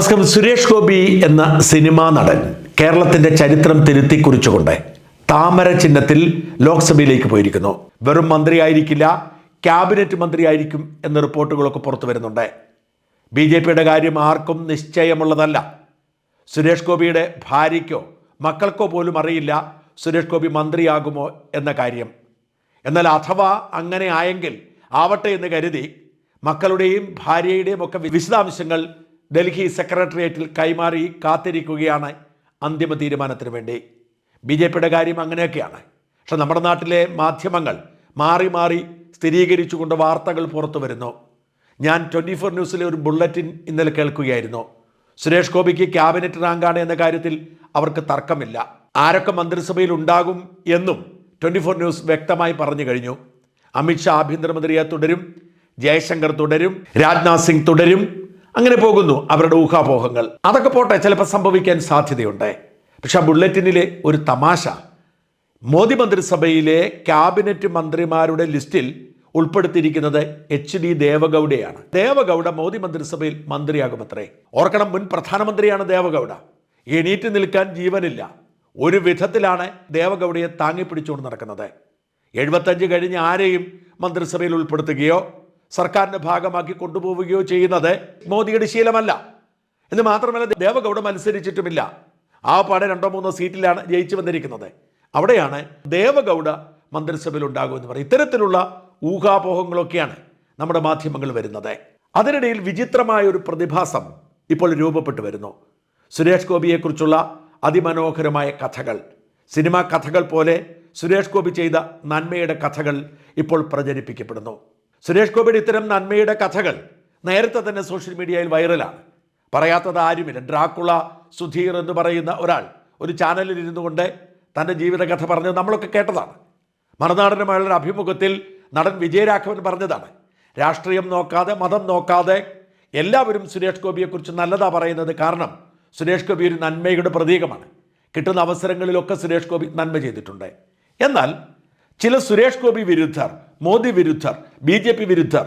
നമസ്കാരം. സുരേഷ് ഗോപി എന്ന സിനിമാ നടൻ കേരളത്തിന്റെ ചരിത്രം തിരുത്തി കുറിച്ചുകൊണ്ട് താമര ചിഹ്നത്തിൽ ലോക്സഭയിലേക്ക് പോയിരിക്കുന്നു. വെറും മന്ത്രിയായിരിക്കില്ല ക്യാബിനറ്റ് മന്ത്രിയായിരിക്കും എന്ന റിപ്പോർട്ടുകളൊക്കെ പുറത്തു വരുന്നുണ്ട്. ബി ജെ പിയുടെ കാര്യം ആർക്കും നിശ്ചയമുള്ളതല്ല. സുരേഷ് ഗോപിയുടെ ഭാര്യയ്ക്കോ മക്കൾക്കോ പോലും അറിയില്ല സുരേഷ് ഗോപി മന്ത്രിയാകുമോ എന്ന കാര്യം. എന്നാൽ അഥവാ അങ്ങനെ ആയെങ്കിൽ ആവട്ടെ എന്ന് കരുതി മക്കളുടെയും ഭാര്യയുടെയും ഒക്കെ വിശദാംശങ്ങൾ ഡൽഹി സെക്രട്ടേറിയറ്റിൽ കൈമാറി കാത്തിരിക്കുകയാണ് അന്തിമ തീരുമാനത്തിന് വേണ്ടി. ബി ജെ പിയുടെ കാര്യം അങ്ങനെയൊക്കെയാണ്. പക്ഷെ നമ്മുടെ നാട്ടിലെ മാധ്യമങ്ങൾ മാറി മാറി സ്ഥിരീകരിച്ചുകൊണ്ട് വാർത്തകൾ പുറത്തു വരുന്നു. ഞാൻ ട്വന്റി ഫോർ ന്യൂസിലെ ഒരു ബുള്ളറ്റിൻ ഇന്നലെ കേൾക്കുകയായിരുന്നു. സുരേഷ് ഗോപിക്ക് ക്യാബിനറ്റ് റാങ്കാണ് എന്ന കാര്യത്തിൽ അവർക്ക് തർക്കമില്ല. ആരൊക്കെ മന്ത്രിസഭയിൽ ഉണ്ടാകും എന്നും ട്വന്റി ഫോർ ന്യൂസ് വ്യക്തമായി പറഞ്ഞു കഴിഞ്ഞു. അമിത്ഷാ ആഭ്യന്തരമന്ത്രിയെ തുടരും ജയശങ്കർ തുടരും രാജ്നാഥ് സിംഗ് തുടരും അങ്ങനെ പോകുന്നു അവരുടെ ഊഹാപോഹങ്ങൾ. അതൊക്കെ പോട്ടെ ചിലപ്പോൾ സംഭവിക്കാൻ സാധ്യതയുണ്ട്. പക്ഷെ ആ ബുള്ളറ്റിനിലെ ഒരു തമാശ. മോദി മന്ത്രിസഭയിലെ ക്യാബിനറ്റ് മന്ത്രിമാരുടെ ലിസ്റ്റിൽ ഉൾപ്പെടുത്തിയിരിക്കുന്നത് എച്ച് ഡി ദേവഗൌഡയാണ്. ദേവഗൌഡ മോദി മന്ത്രിസഭയിൽ മന്ത്രിയാകുമത്രേ. ഓർക്കണം മുൻ പ്രധാനമന്ത്രിയാണ് ദേവഗൌഡ. എണീറ്റ് നിൽക്കാൻ ജീവനില്ല. ഒരു വിധത്തിലാണ് ദേവഗൌഡയെ താങ്ങിപ്പിടിച്ചുകൊണ്ട് നടക്കുന്നത്. എഴുപത്തഞ്ച് കഴിഞ്ഞ് ആരെയും മന്ത്രിസഭയിൽ ഉൾപ്പെടുത്തുകയോ സർക്കാരിന്റെ ഭാഗമാക്കി കൊണ്ടുപോവുകയോ ചെയ്യുന്നത് മോദിയുടെ ശീലമല്ല. എന്ന് മാത്രമല്ല ദേവഗൗഡം മത്സരിച്ചിട്ടുമില്ല ആ പാടെ രണ്ടോ മൂന്നോ സീറ്റിലാണ് ജയിച്ചു വന്നിരിക്കുന്നത്. അവിടെയാണ് ദേവഗൗഡ മന്ത്രിസഭയിൽ ഉണ്ടാകുമെന്ന് പറയും ഇത്തരത്തിലുള്ള ഊഹാപോഹങ്ങളൊക്കെയാണ് നമ്മുടെ മാധ്യമങ്ങൾ വരുന്നത്. അതിനിടയിൽ വിചിത്രമായ ഒരു പ്രതിഭാസം ഇപ്പോൾ രൂപപ്പെട്ടു വരുന്നു. സുരേഷ് ഗോപിയെക്കുറിച്ചുള്ള അതിമനോഹരമായ കഥകൾ. സിനിമാ കഥകൾ പോലെ സുരേഷ് ഗോപി ചെയ്ത നന്മയുടെ കഥകൾ ഇപ്പോൾ പ്രചരിപ്പിക്കപ്പെടുന്നു. സുരേഷ് ഗോപിയുടെ ഇത്തരം നന്മയുടെ കഥകൾ നേരത്തെ തന്നെ സോഷ്യൽ മീഡിയയിൽ വൈറലാണ്. പറയാത്തത് ആരുമില്ല. ഡ്രാക്കുള സുധീർ എന്ന് പറയുന്ന ഒരാൾ ഒരു ചാനലിൽ ഇരുന്നു കൊണ്ട് തന്റെ ജീവിതകഥ പറഞ്ഞത് നമ്മളൊക്കെ കേട്ടതാണ്. മറുനാടനുമായുള്ള അഭിമുഖത്തിൽ നടൻ വിജയരാഘവൻ പറഞ്ഞതാണ് രാഷ്ട്രീയം നോക്കാതെ മതം നോക്കാതെ എല്ലാവരും സുരേഷ് ഗോപിയെക്കുറിച്ച് നല്ലതാ പറയുന്നത് കാരണം സുരേഷ് ഗോപി ഒരു നന്മയുടെ പ്രതീകമാണ്. കിട്ടുന്ന അവസരങ്ങളിലൊക്കെ സുരേഷ് ഗോപി നന്മ ചെയ്തിട്ടുണ്ട്. എന്നാൽ ചില സുരേഷ് ഗോപി വിരുദ്ധർ മോദി വിരുദ്ധർ ബി ജെ പി വിരുദ്ധർ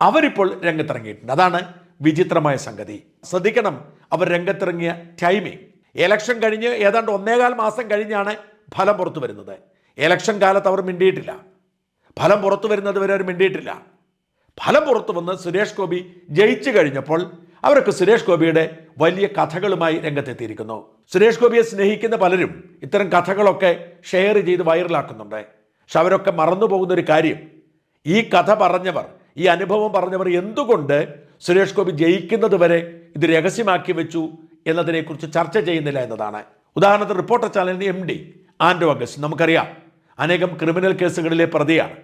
അവരിപ്പോൾ രംഗത്തിറങ്ങിയിട്ടുണ്ട്. അതാണ് വിചിത്രമായ സംഗതി. ശ്രദ്ധിക്കണം അവർ രംഗത്തിറങ്ങിയ ടൈമിംഗ് എലക്ഷൻ കഴിഞ്ഞ് ഏതാണ്ട് ഒന്നേകാൽ മാസം കഴിഞ്ഞാണ് ഫലം പുറത്തു വരുന്നത്. എലക്ഷൻ കാലത്ത് അവർ മിണ്ടിയിട്ടില്ല. ഫലം പുറത്തു വരുന്നത് വരെ അവർ മിണ്ടിയിട്ടില്ല. ഫലം പുറത്തു വന്ന് സുരേഷ് ഗോപി ജയിച്ചു കഴിഞ്ഞപ്പോൾ അവരൊക്കെ സുരേഷ് ഗോപിയുടെ വലിയ കഥകളുമായി രംഗത്തെത്തിയിരിക്കുന്നു. സുരേഷ് ഗോപിയെ സ്നേഹിക്കുന്ന പലരും ഇത്തരം കഥകളൊക്കെ ഷെയർ ചെയ്ത് വൈറലാക്കുന്നുണ്ട് പക്ഷെ അവരൊക്കെ മറന്നു പോകുന്ന ഒരു കാര്യം. ഈ കഥ പറഞ്ഞവർ ഈ അനുഭവം പറഞ്ഞവർ എന്തുകൊണ്ട് സുരേഷ് ഗോപി ജയിക്കുന്നത് വരെ ഇത് രഹസ്യമാക്കി വെച്ചു എന്നതിനെക്കുറിച്ച് ചർച്ച ചെയ്യുന്നില്ല എന്നതാണ്. ഉദാഹരണത്തിന് റിപ്പോർട്ടർ ചാനലിന് എം ഡി ആൻഡോ അഗസ്റ്റ് നമുക്കറിയാം. അനേകം ക്രിമിനൽ കേസുകളിലെ പ്രതിയാണ്.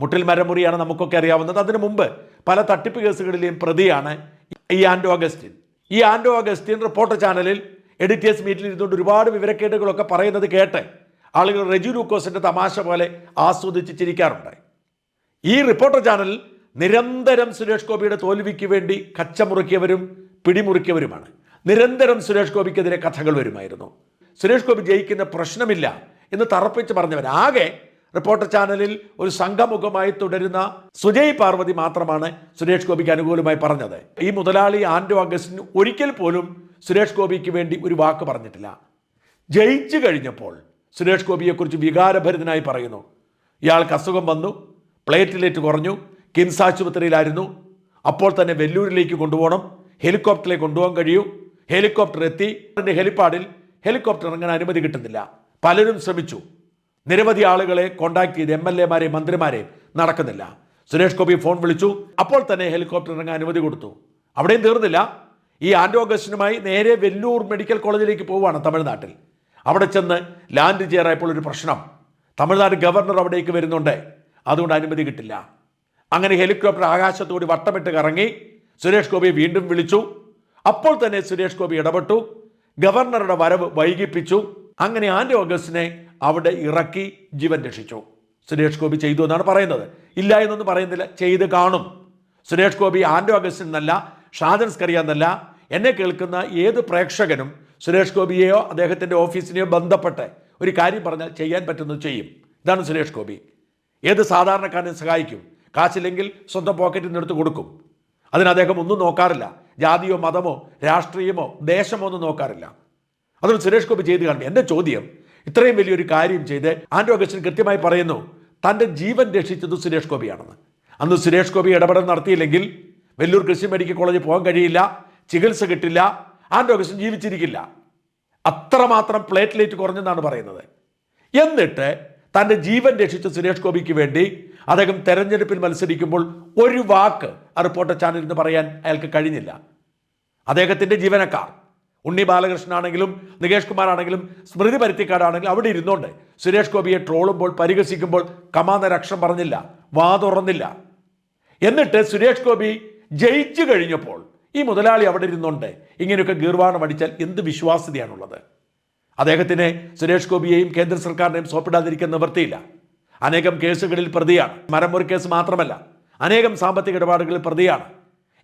മുട്ടിൽ മരമുറിയാണ് നമുക്കൊക്കെ അറിയാവുന്നത്. അതിനു മുമ്പ് പല തട്ടിപ്പ് കേസുകളിലെയും പ്രതിയാണ് ഈ ആൻഡോ അഗസ്റ്റിൻ. ഈ ആൻഡോ അഗസ്റ്റിൻ റിപ്പോർട്ടർ ചാനലിൽ എഡിറ്റേഴ്സ് മീറ്റിൽ ഇരുന്നുകൊണ്ട് ഒരുപാട് വിവരക്കേടുകളൊക്കെ പറയുന്നത് കേട്ട് ആളുകൾ റെജു ലൂക്കോസിന്റെ തമാശ പോലെ ആസ്വദിച്ച് ചിരിക്കാറുണ്ട് ഈ റിപ്പോർട്ടർ ചാനൽ നിരന്തരം സുരേഷ് ഗോപിയുടെ തോൽവിക്ക് വേണ്ടി കച്ചമുറുക്കിയവരും പിടിമുറുക്കിയവരുമാണ്. നിരന്തരം സുരേഷ് ഗോപിക്കെതിരെ കഥകൾ വരുമായിരുന്നു. സുരേഷ് ഗോപി ജയിക്കുന്ന പ്രശ്നമില്ല എന്ന് തറപ്പിച്ച് പറഞ്ഞവർ ആകെ റിപ്പോർട്ടർ ചാനലിൽ ഒരു സംഘമുഖമായി തുടരുന്ന സുജയ് പാർവതി മാത്രമാണ് സുരേഷ് ഗോപിക്ക് അനുകൂലമായി പറഞ്ഞത്. ഈ മുതലാളി ആൻഡോ അഗസ്റ്റിന് ഒരിക്കൽ പോലും സുരേഷ് ഗോപിക്ക് വേണ്ടി ഒരു വാക്ക് പറഞ്ഞിട്ടില്ല. ജയിച്ചു കഴിഞ്ഞപ്പോൾ സുരേഷ് ഗോപിയെക്കുറിച്ച് വികാരഭരിതനായി പറയുന്നു. ഇയാൾക്ക് അസുഖം വന്നു പ്ലേറ്റ്ലേറ്റ് കുറഞ്ഞു കിംസ് ആശുപത്രിയിലായിരുന്നു. അപ്പോൾ തന്നെ വെല്ലൂരിലേക്ക് കൊണ്ടുപോകണം ഹെലികോപ്റ്ററിലേക്ക് കൊണ്ടുപോകാൻ കഴിയൂ. ഹെലികോപ്റ്റർ എത്തി അതിന്റെ ഹെലിപ്പാഡിൽ ഹെലികോപ്റ്റർ ഇറങ്ങാൻ അനുമതി കിട്ടുന്നില്ല. പലരും ശ്രമിച്ചു. നിരവധി ആളുകളെ കോണ്ടാക്ട് ചെയ്ത് എം എൽ എമാരെയും മന്ത്രിമാരെയും നടക്കുന്നില്ല. സുരേഷ് ഗോപി ഫോൺ വിളിച്ചു അപ്പോൾ തന്നെ ഹെലികോപ്റ്റർ ഇറങ്ങാൻ അനുമതി കൊടുത്തു. അവിടെയും തീർന്നില്ല. ഈ ആൻഡോഗസ്റ്റിനുമായി നേരെ വെല്ലൂർ മെഡിക്കൽ കോളേജിലേക്ക് പോവുകയാണ് തമിഴ്നാട്ടിൽ. അവിടെ ചെന്ന് ലാൻഡ് ചെയ്യാറായപ്പോൾ ഒരു പ്രശ്നം. തമിഴ്നാട് ഗവർണർ അവിടേക്ക് വരുന്നുണ്ട്. അതുകൊണ്ട് അനുമതി കിട്ടില്ല. അങ്ങനെ ഹെലികോപ്റ്റർ ആകാശത്തോടി വട്ടമിട്ട് കറങ്ങി സുരേഷ് ഗോപി വീണ്ടും വിളിച്ചു. അപ്പോൾ തന്നെ സുരേഷ് ഗോപി ഇടപെട്ടു. ഗവർണറുടെ വരവ് വൈകിപ്പിച്ചു. അങ്ങനെ ആൻഡോ ഓഗസ്റ്റിനെ അവിടെ ഇറക്കി ജീവൻ രക്ഷിച്ചു. സുരേഷ് ഗോപി ചെയ്തു എന്നാണ് പറയുന്നത്. ഇല്ല എന്നൊന്നും പറയുന്നില്ല. ചെയ്ത് കാണും. സുരേഷ് ഗോപി ആൻഡോ അഗസ്റ്റിൻ എന്നല്ല ഷാജൻ സ്കറിയ എന്നെ കേൾക്കുന്ന ഏത് പ്രേക്ഷകനും സുരേഷ് ഗോപിയെയോ അദ്ദേഹത്തിന്റെ ഓഫീസിനെയോ ബന്ധപ്പെട്ട് ഒരു കാര്യം പറഞ്ഞാൽ ചെയ്യാൻ പറ്റുന്നത് ചെയ്യും. ഇതാണ് സുരേഷ് ഗോപി. ഏത് സാധാരണക്കാരനെ സഹായിക്കും? കാശില്ലെങ്കിൽ സ്വന്തം പോക്കറ്റിൽ നിന്ന് എടുത്ത് കൊടുക്കും. അതിന് അദ്ദേഹം ഒന്നും നോക്കാറില്ല. ജാതിയോ മതമോ രാഷ്ട്രീയമോ ദേശമോ ഒന്നും നോക്കാറില്ല. അതുകൊണ്ട് സുരേഷ് ഗോപി ചെയ്ത് കാണും. എന്റെ ചോദ്യം ഇത്രയും വലിയൊരു കാര്യം ചെയ്ത് ആൻഡ്രോ അഗസ്റ്റിൻ കൃത്യമായി പറയുന്നു തന്റെ ജീവൻ രക്ഷിച്ചത് സുരേഷ് ഗോപിയാണെന്ന്. അന്ന് സുരേഷ് ഗോപി ഇടപെടൽ നടത്തിയില്ലെങ്കിൽ വെല്ലൂർ കൃഷി മെഡിക്കൽ കോളേജിൽ പോകാൻ കഴിയില്ല ചികിത്സ കിട്ടില്ല ആൻഡ്രോ അഗസ്റ്റിൻ ജീവിച്ചിരിക്കില്ല. അത്രമാത്രം പ്ലേറ്റ്ലേറ്റ് കുറഞ്ഞെന്നാണ് പറയുന്നത്. എന്നിട്ട് തന്റെ ജീവൻ രക്ഷിച്ച സുരേഷ് ഗോപിക്ക് വേണ്ടി അദ്ദേഹം തെരഞ്ഞെടുപ്പിൽ മത്സരിക്കുമ്പോൾ ഒരു വാക്ക് ആ റിപ്പോർട്ടർ ചാനലിൽ നിന്ന് പറയാൻ അയാൾക്ക് കഴിഞ്ഞില്ല. അദ്ദേഹത്തിന്റെ ജീവനക്കാർ ഉണ്ണി ബാലകൃഷ്ണൻ ബാലകൃഷ്ണനാണെങ്കിലും നികേഷ് കുമാറാണെങ്കിലും സ്മൃതി പരുത്തിക്കാടാണെങ്കിലും അവിടെ ഇരുന്നുകൊണ്ട് സുരേഷ് ഗോപിയെ ട്രോളുമ്പോൾ പരിഹസിക്കുമ്പോൾ കമാന്നൊരു അക്ഷരം പറഞ്ഞില്ല വാ തുറന്നില്ല. എന്നിട്ട് സുരേഷ് ഗോപി ജയിച്ചു കഴിഞ്ഞപ്പോൾ ഈ മുതലാളി അവിടെ ഇരുന്നുണ്ട്. ഇങ്ങനെയൊക്കെ ഗീർവാണം അടിച്ചാൽ എന്ത് വിശ്വാസ്യതയാണുള്ളത്? അദ്ദേഹത്തിനെ സുരേഷ് ഗോപിയെയും കേന്ദ്ര സർക്കാരിനെയും സോപ്പിടാതിരിക്കാൻ നിവർത്തിയില്ല. അനേകം കേസുകളിൽ പ്രതിയാണ്. മരമുറി കേസ് മാത്രമല്ല അനേകം സാമ്പത്തിക ഇടപാടുകളിൽ പ്രതിയാണ്.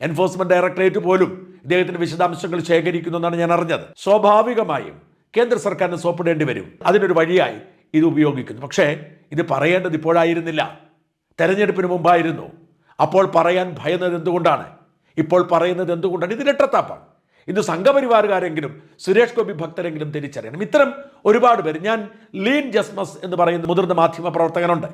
എൻഫോഴ്സ്മെന്റ് ഡയറക്ടറേറ്റ് പോലും ഇദ്ദേഹത്തിന്റെ വിശദാംശങ്ങൾ ശേഖരിക്കുന്നു എന്നാണ് ഞാൻ അറിഞ്ഞത്. സ്വാഭാവികമായും കേന്ദ്ര സർക്കാരിന് സോപ്പിടേണ്ടി വരും. അതിനൊരു വഴിയായി ഇത് ഉപയോഗിക്കുന്നു. പക്ഷേ ഇത് പറയേണ്ടത് ഇപ്പോഴായിരുന്നില്ല. തെരഞ്ഞെടുപ്പിന് മുമ്പായിരുന്നു. അപ്പോൾ പറയാൻ ഭയന്നത് എന്തുകൊണ്ടാണ്? ഇപ്പോൾ പറയുന്നത് എന്തുകൊണ്ടാണ്? ഇത് രട്ടത്താപ്പാണ് ഇത് സംഘപരിവാറുകാരെങ്കിലും സുരേഷ് ഗോപി ഭക്തരെങ്കിലും തിരിച്ചറിയണം. ഇത്തരം ഒരുപാട് പേര് ഞാൻ ലീൻ ജസ്മസ് എന്ന് പറയുന്ന മുതിർന്ന മാധ്യമ പ്രവർത്തകനുണ്ട്.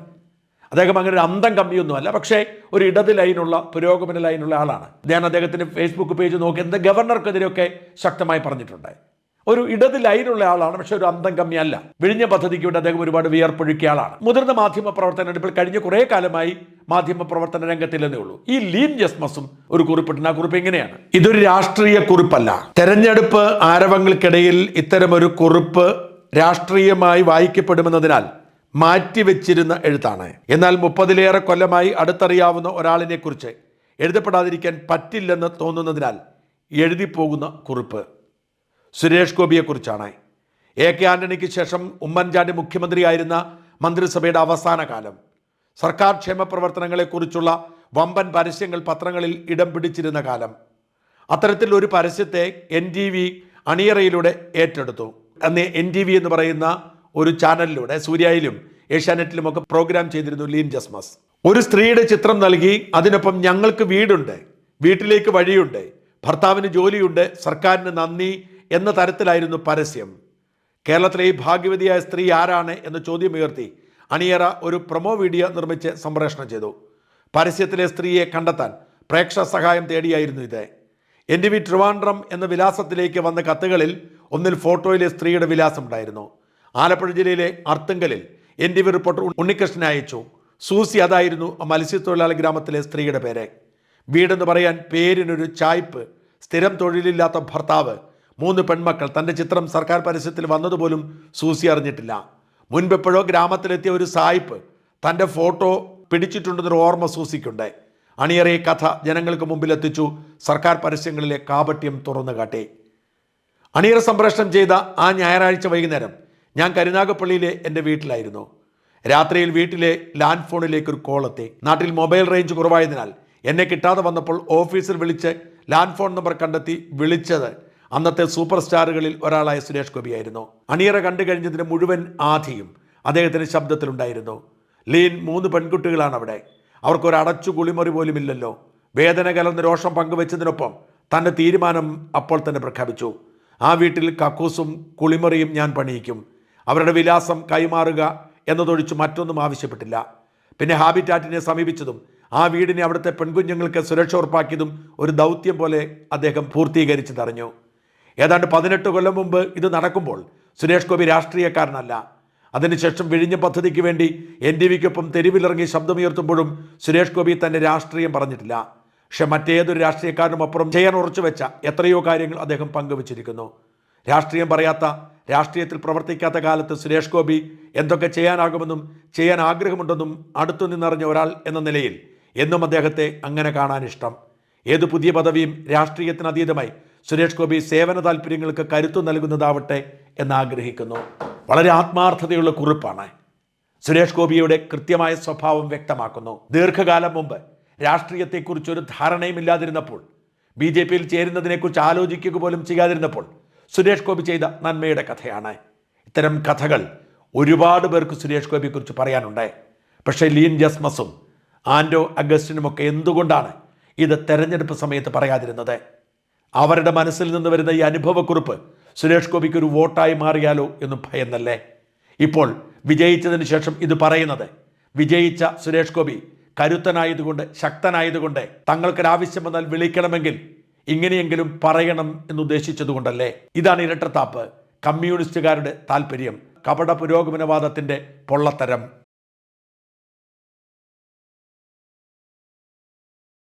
അദ്ദേഹം അങ്ങനെ ഒരു അന്തം കമ്മിയൊന്നുമല്ല പക്ഷേ ഒരു ഇടത് ലൈനുള്ള പുരോഗമന ലൈനുള്ള ആളാണ്. ഞാൻ അദ്ദേഹത്തിന്റെ ഫേസ്ബുക്ക് പേജ് നോക്കി എന്താ ഗവർണർക്കെതിരെയൊക്കെ ശക്തമായി പറഞ്ഞിട്ടുണ്ട്. ഒരു ഇടത് ലൈനുള്ള ആളാണ് പക്ഷെ ഒരു അന്തം കമ്മിയല്ല. വിഴിഞ്ഞ പദ്ധതിക്ക് വേണ്ടി അദ്ദേഹം ഒരുപാട് വിയർപ്പൊഴുക്കിയ ആളാണ്. മുതിർന്ന മാധ്യമ പ്രവർത്തനം ഇപ്പോൾ കഴിഞ്ഞ കുറേ കാലമായി മാധ്യമ പ്രവർത്തന രംഗത്തില്ലെന്നേ ഉള്ളൂ. ഈ ലീൻ ജസ്മസും ഒരു കുറിപ്പിട്ടുണ്ട് ആ കുറിപ്പ് എങ്ങനെയാണ്? ഇതൊരു രാഷ്ട്രീയ കുറിപ്പല്ല. തെരഞ്ഞെടുപ്പ് ആരവങ്ങൾക്കിടയിൽ ഇത്തരമൊരു കുറിപ്പ് രാഷ്ട്രീയമായി വായിക്കപ്പെടുമെന്നതിനാൽ മാറ്റിവെച്ചിരുന്ന എഴുത്താണ്. എന്നാൽ മുപ്പതിലേറെ കൊല്ലമായി അടുത്തറിയാവുന്ന ഒരാളിനെ കുറിച്ച് എഴുതപ്പെടാതിരിക്കാൻ പറ്റില്ലെന്ന് തോന്നുന്നതിനാൽ എഴുതിപ്പോകുന്ന കുറിപ്പ് സുരേഷ് ഗോപിയെക്കുറിച്ചാണ്. എ കെ ആന്റണിക്ക് ശേഷം ഉമ്മൻചാണ്ടി മുഖ്യമന്ത്രിയായിരുന്ന മന്ത്രിസഭയുടെ അവസാന കാലം സർക്കാർ ക്ഷേമ പ്രവർത്തനങ്ങളെക്കുറിച്ചുള്ള വമ്പൻ പരസ്യങ്ങൾ പത്രങ്ങളിൽ ഇടം പിടിച്ചിരുന്ന കാലം. അത്തരത്തിൽ ഒരു പരസ്യത്തെ എൻ ടി വി അണിയറയിലൂടെ ഏറ്റെടുത്തു. അന്ന് എൻ ടി വി എന്ന് പറയുന്ന ഒരു ചാനലിലൂടെ സൂര്യയിലും ഏഷ്യാനെറ്റിലും ഒക്കെ പ്രോഗ്രാം ചെയ്തിരുന്നു ലീൻ ജസ്മസ്. ഒരു സ്ത്രീയുടെ ചിത്രം നൽകി അതിനൊപ്പം ഞങ്ങൾക്ക് വീടുണ്ട് വീട്ടിലേക്ക് വഴിയുണ്ട് ഭർത്താവിന് ജോലിയുണ്ട് സർക്കാരിന് നന്ദി എന്ന തരത്തിലായിരുന്നു പരസ്യം. കേരളത്തിലെ ഈ ഭാഗ്യവതിയായ സ്ത്രീ ആരാണ് എന്ന ചോദ്യമുയർത്തി അണിയറ ഒരു പ്രൊമോ വീഡിയോ നിർമ്മിച്ച് സംപ്രേഷണം ചെയ്തു. പരസ്യത്തിലെ സ്ത്രീയെ കണ്ടെത്താൻ പ്രേക്ഷക സഹായം തേടിയായിരുന്നു ഇത്. എൻ ഡി വി ട്രിവാൻഡ്രം എന്ന വിലാസത്തിലേക്ക് വന്ന കത്തുകളിൽ ഒന്നിൽ ഫോട്ടോയിലെ സ്ത്രീയുടെ വിലാസം ഉണ്ടായിരുന്നു. ആലപ്പുഴ ജില്ലയിലെ അർത്തുങ്കലിൽ N D V reporter Unnikrishnan അയച്ചു. സൂസി അതായിരുന്നു മത്സ്യത്തൊഴിലാളി ഗ്രാമത്തിലെ സ്ത്രീയുടെ പേര്. വീടെന്ന് പറയാൻ പേരിനൊരു ചായ്പ് സ്ഥിരം തൊഴിലില്ലാത്ത ഭർത്താവ് മൂന്ന് പെൺമക്കൾ തന്റെ ചിത്രം സർക്കാർ പരസ്യത്തിൽ വന്നതുപോലും സൂസി അറിഞ്ഞിട്ടില്ല. മുൻപെപ്പോഴോ ഗ്രാമത്തിലെത്തിയ ഒരു സായിപ്പ് തന്റെ ഫോട്ടോ പിടിച്ചിട്ടുണ്ടെന്നൊരു ഓർമ്മ സൂസിക്കുണ്ട് അണിയറെ കഥ ജനങ്ങൾക്ക് മുമ്പിൽ എത്തിച്ചു. സർക്കാർ പരസ്യങ്ങളിലെ കാപട്യം തുറന്നു കാട്ടി. അണിയറ സംപ്രേഷണം ചെയ്ത ആ ഞായറാഴ്ച വൈകുന്നേരം ഞാൻ കരുനാഗപ്പള്ളിയിലെ എന്റെ വീട്ടിലായിരുന്നു. രാത്രിയിൽ വീട്ടിലെ ലാൻഡ് ഫോണിലേക്ക് ഒരു കോൾ എത്തി. നാട്ടിൽ മൊബൈൽ റേഞ്ച് കുറവായതിനാൽ എന്നെ കിട്ടാതെ വന്നപ്പോൾ ഓഫീസിൽ വിളിച്ച് ലാൻഡ് ഫോൺ നമ്പർ കണ്ടെത്തി വിളിച്ചത് അന്നത്തെ സൂപ്പർ സ്റ്റാറുകളിൽ ഒരാളായ സുരേഷ് ഗോപിയായിരുന്നു. അണിയറ കണ്ടു കഴിഞ്ഞതിന് മുഴുവൻ ആധിയും അദ്ദേഹത്തിന്റെ ശബ്ദത്തിലുണ്ടായിരുന്നു. ലീൻ മൂന്ന് പെൺകുട്ടികളാണ് അവിടെ അവർക്കൊരു അടച്ചു കുളിമുറി പോലുമില്ലല്ലോ. വേദന കലർന്ന് രോഷം പങ്കുവെച്ചതിനൊപ്പം തന്റെ തീരുമാനം അപ്പോൾ തന്നെ പ്രഖ്യാപിച്ചു. ആ വീട്ടിൽ കക്കൂസും കുളിമറിയും ഞാൻ പണിയിക്കും. അവരുടെ വിലാസം കൈമാറുക എന്നതൊഴിച്ച് മറ്റൊന്നും ആവശ്യപ്പെട്ടില്ല. പിന്നെ ഹാബിറ്റാറ്റിനെ സമീപിച്ചതും ആ വീടിനെ അവിടുത്തെ പെൺകുഞ്ഞുങ്ങൾക്ക് സുരക്ഷ ഉറപ്പാക്കിയതും ഒരു ദൗത്യം പോലെ അദ്ദേഹം പൂർത്തീകരിച്ചതറിഞ്ഞു. ഏതാണ്ട് പതിനെട്ട് കൊല്ലം മുമ്പ് ഇത് നടക്കുമ്പോൾ സുരേഷ് ഗോപി രാഷ്ട്രീയക്കാരനല്ല. അതിനുശേഷം വിഴിഞ്ഞ പദ്ധതിക്ക് വേണ്ടി എൻ ഡി വിക്കൊപ്പം തെരുവിലിറങ്ങി ശബ്ദമുയർത്തുമ്പോഴും സുരേഷ് ഗോപി തന്റെ രാഷ്ട്രീയം പറഞ്ഞിട്ടില്ല. പക്ഷെ മറ്റേതൊരു രാഷ്ട്രീയക്കാരനും അപ്പുറം ചെയ്യാൻ ഉറച്ചു വെച്ച എത്രയോ കാര്യങ്ങൾ അദ്ദേഹം പങ്കുവച്ചിരിക്കുന്നു. രാഷ്ട്രീയം പറയാത്ത രാഷ്ട്രീയത്തിൽ പ്രവർത്തിക്കാത്ത കാലത്ത് സുരേഷ് ഗോപി എന്തൊക്കെ ചെയ്യാനാകുമെന്നും ചെയ്യാൻ ആഗ്രഹമുണ്ടെന്നും അടുത്തു നിന്നറിഞ്ഞ ഒരാൾ എന്ന നിലയിൽ എന്നും അദ്ദേഹത്തെ അങ്ങനെ കാണാൻ ഇഷ്ടം ഏത് പുതിയ പദവിയും രാഷ്ട്രീയത്തിന് അതീതമായി സുരേഷ് ഗോപി സേവന താല്പര്യങ്ങൾക്ക് കരുത്തു നൽകുന്നതാവട്ടെ എന്നാഗ്രഹിക്കുന്നു. വളരെ ആത്മാർത്ഥതയുള്ള കുറിപ്പാണ്. സുരേഷ് ഗോപിയുടെ കൃത്യമായ സ്വഭാവം വ്യക്തമാക്കുന്നു. ദീർഘകാലം മുമ്പ് രാഷ്ട്രീയത്തെക്കുറിച്ച് ഒരു ധാരണയുമില്ലാതിരുന്നപ്പോൾ ബി ജെ പിയിൽ ചേരുന്നതിനെക്കുറിച്ച് ആലോചിക്കുക പോലും ചെയ്യാതിരുന്നപ്പോൾ സുരേഷ് ഗോപി ചെയ്ത നന്മയുടെ കഥയാണ്. ഇത്തരം കഥകൾ ഒരുപാട് പേർക്ക് സുരേഷ് ഗോപിയെക്കുറിച്ച് പറയാനുണ്ട്. പക്ഷേ ലീൻ ജസ്മസും ആൻഡോ അഗസ്റ്റിനുമൊക്കെ എന്തുകൊണ്ടാണ് ഇത് തെരഞ്ഞെടുപ്പ് സമയത്ത് പറയാതിരുന്നത്? അവരുടെ മനസ്സിൽ നിന്ന് വരുന്ന ഈ അനുഭവക്കുറിപ്പ് സുരേഷ് ഗോപിക്ക് ഒരു വോട്ടായി മാറിയാലോ എന്നും ഭയന്നല്ലേ? ഇപ്പോൾ വിജയിച്ചതിന് ശേഷം ഇത് പറയുന്നത് വിജയിച്ച സുരേഷ് ഗോപി കരുത്തനായതുകൊണ്ട് ശക്തനായതുകൊണ്ട് തങ്ങൾക്ക് തങ്ങൾക്കൊരാവശ്യം വന്നാൽ വിളിക്കണമെങ്കിൽ ഇങ്ങനെയെങ്കിലും പറയണം എന്നുദ്ദേശിച്ചതുകൊണ്ടല്ലേ? ഇതാണ് ഇരട്ടത്താപ്പ്. കമ്മ്യൂണിസ്റ്റുകാരുടെ താല്പര്യം കപട പുരോഗമനവാദത്തിന്റെ പൊള്ളത്തരം.